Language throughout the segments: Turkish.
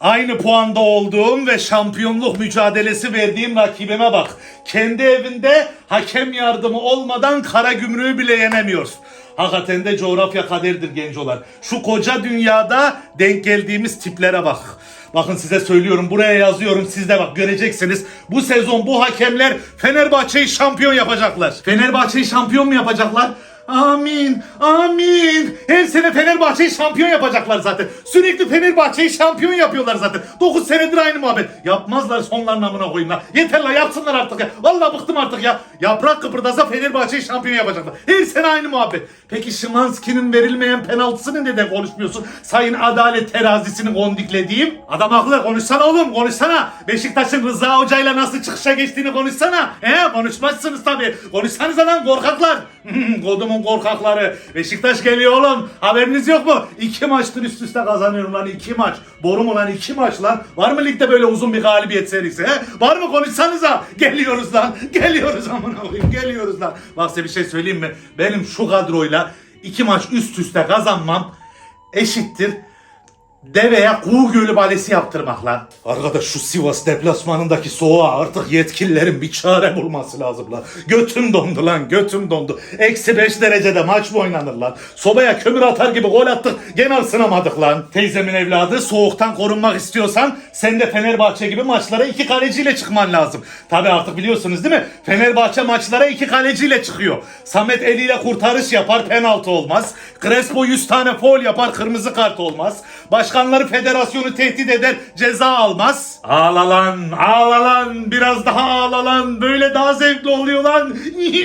Aynı puanda olduğum ve şampiyonluk mücadelesi verdiğim rakibime bak. Kendi evinde hakem yardımı olmadan kara gümrüğü bile yenemiyor. Hakikaten de coğrafya kaderdir gencolar. Şu koca dünyada denk geldiğimiz tiplere bak. Bakın size söylüyorum buraya yazıyorum siz de bak göreceksiniz. Bu sezon bu hakemler Fenerbahçe'yi şampiyon yapacaklar. Fenerbahçe'yi şampiyon mu yapacaklar? Amin, amin. Her sene Fenerbahçe'yi şampiyon yapacaklar zaten. Sürekli Fenerbahçe'yi şampiyon yapıyorlar zaten. 9 senedir aynı muhabbet. Yapmazlar sonlarının amına koyayım. Yeter lan yapsınlar artık ya. Vallahi bıktım artık ya. Yaprak kıpırdasa Fenerbahçe'yi şampiyon yapacaklar. Her sene aynı muhabbet. Peki Şimanski'nin verilmeyen penaltısını neden konuşmuyorsun? Sayın Adalet terazisini kondiklediğim. Adam haklı konuşsana oğlum konuşsana. Beşiktaş'ın Rıza Hoca'yla nasıl çıkışa geçtiğini konuşsana. He konuşmazsınız tabii. Konuşsanıza lan korkaklar. Kodumun korkakları. Beşiktaş geliyor oğlum. Haberiniz yok mu? İki maçtır üst üste kazanıyorum lan iki maç. Boru mu lan iki maç lan? Var mı ligde böyle uzun bir galibiyet serisi he? Var mı konuşsanıza? Geliyoruz lan. Geliyoruz amına koyayım. Geliyoruz lan. Bak size bir şey söyleyeyim mi? Benim şu kadroyla iki maç üst üste kazanmam eşittir deveye kuğu gölü balesi yaptırmak lan. Arkadaş şu Sivas deplasmanındaki soğuğa artık yetkililerin bir çare bulması lazım lan. Götüm dondu lan götüm dondu. Eksi 5 derecede maç mı oynanır lan? Sobaya kömür atar gibi gol attık gene ısınamadık lan. Teyzemin evladı soğuktan korunmak istiyorsan sen de Fenerbahçe gibi maçlara iki kaleciyle çıkman lazım. Tabi artık biliyorsunuz değil mi? Fenerbahçe maçlara iki kaleciyle çıkıyor. Samet eliyle kurtarış yapar penaltı olmaz. Crespo 100 tane foul yapar kırmızı kart olmaz. Başkanları federasyonu tehdit eder ceza almaz. Ağla lan ağla lan biraz daha ağla lan böyle daha zevkli oluyor lan.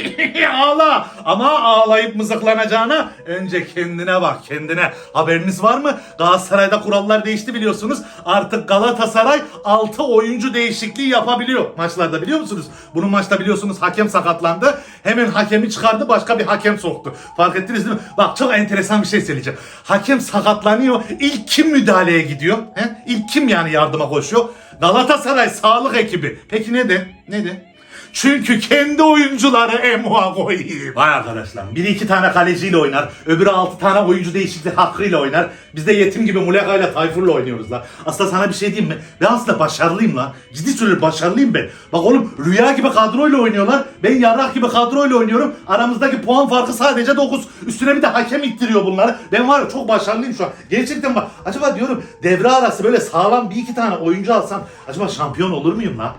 ağla ama ağlayıp mızıklanacağına önce kendine bak kendine. Haberiniz var mı? Galatasaray'da kurallar değişti biliyorsunuz. Artık Galatasaray 6 oyuncu değişikliği yapabiliyor maçlarda biliyor musunuz? Bunun maçta biliyorsunuz hakem sakatlandı. Hemen hakemi çıkardı başka bir hakem soktu. Fark ettiniz değil mi? Bak çok enteresan bir şey söyleyeceğim. Hakem sakatlanıyor. İlk kim müdahaleye gidiyor? He? İlk kim yani yardıma koşuyor? Galatasaray sağlık ekibi. Peki ne de? Ne de? Çünkü kendi oyuncuları emuha koyuyor. Vay arkadaşlar. Biri iki tane kaleciyle oynar. Öbürü altı tane oyuncu değişikliği hakkıyla oynar. Biz de yetim gibi Muleka ile Tayfur'la oynuyoruz lan. Aslında sana bir şey diyeyim mi? Ben aslında başarılıyım lan. Ciddi söylüyorum başarılıyım ben. Bak oğlum rüya gibi kadroyla oynuyorlar. Ben yarrak gibi kadroyla oynuyorum. Aramızdaki puan farkı sadece 9. Üstüne bir de hakem ittiriyor bunları. Ben var ya çok başarılıyım şu an. Gerçekten bak. Acaba diyorum devre arası böyle sağlam bir iki tane oyuncu alsam acaba şampiyon olur muyum lan?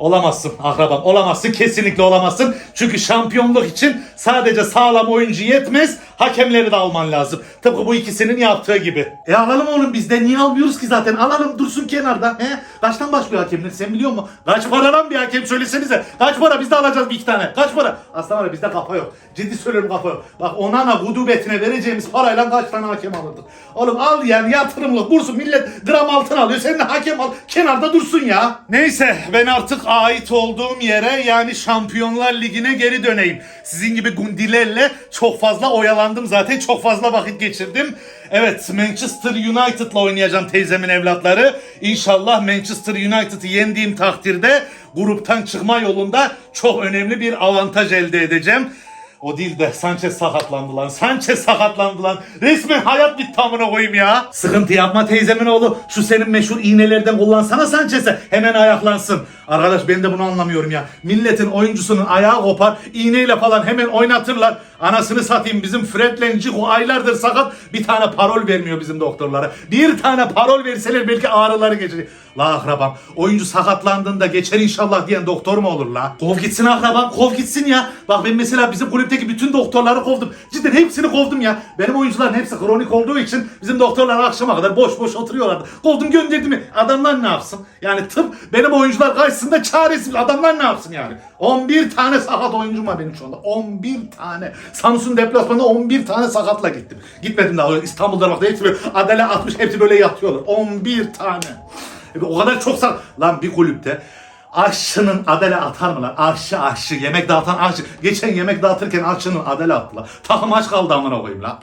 Olamazsın akrabam olamazsın kesinlikle olamazsın. Çünkü şampiyonluk için sadece sağlam oyuncu yetmez hakemleri de alman lazım. Tıpkı bu ikisinin yaptığı gibi. E alalım oğlum biz de niye almıyoruz ki zaten alalım dursun kenarda. He? Kaçtan başlıyor hakemler sen biliyor musun? Kaç para lan bir hakem söylesenize. Kaç para biz de alacağız bir iki tane. Kaç para? Var ya bizde kafa yok. Ciddi söylüyorum kafa yok. Bak onana gudubetine vereceğimiz parayla kaç tane hakem alırdık. Oğlum al yani yatırımlık dursun millet gram altın alıyor. Sen de hakem al kenarda dursun ya. Neyse ben artık ait olduğum yere yani Şampiyonlar Ligi'ne geri döneyim. Sizin gibi gundilerle çok fazla oyalandım zaten. Çok fazla vakit geçirdim. Evet Manchester United'la oynayacağım teyzemin evlatları. İnşallah Manchester United'ı yendiğim takdirde gruptan çıkma yolunda çok önemli bir avantaj elde edeceğim. O değil de Sanchez sakatlandı lan. Sanchez sakatlandı lan. Resmen hayat bitti amına koyayım ya. Sıkıntı yapma teyzemin oğlu. Şu senin meşhur iğnelerden kullansana Sanchez'e. Hemen ayaklansın. Arkadaş ben de bunu anlamıyorum ya. Milletin oyuncusunun ayağı kopar. iğneyle falan hemen oynatırlar. Anasını satayım bizim Fred'le Ciku aylardır sakat. Bir tane parol vermiyor bizim doktorlara. Bir tane parol verseler belki ağrıları geçecek. La akrabam oyuncu sakatlandığında geçer inşallah diyen doktor mu olur la? Kov gitsin akrabam kov gitsin ya. Bak ben mesela bizim kulüpteki bütün doktorları kovdum. Cidden hepsini kovdum ya. Benim oyuncuların hepsi kronik olduğu için bizim doktorlar akşama kadar boş boş oturuyorlardı. Kovdum gönderdim. Adamlar ne yapsın? Yani tıp benim oyuncular karşısında çaresiz. Adamlar ne yapsın yani? 11 tane sakat oyuncum var benim şu anda. 11 tane. Samsun deplasmanında 11 tane sakatla gittim. Gitmedim daha İstanbul'da bak hepsi böyle adale atmış hepsi böyle yatıyorlar. 11 tane. E, O kadar çok sak... Lan bir kulüpte aşçının adale atar mı lan? Aşçı aşçı yemek dağıtan aşçı. Geçen yemek dağıtırken aşçının adale attılar. Takım aç kaldı amına koyayım lan.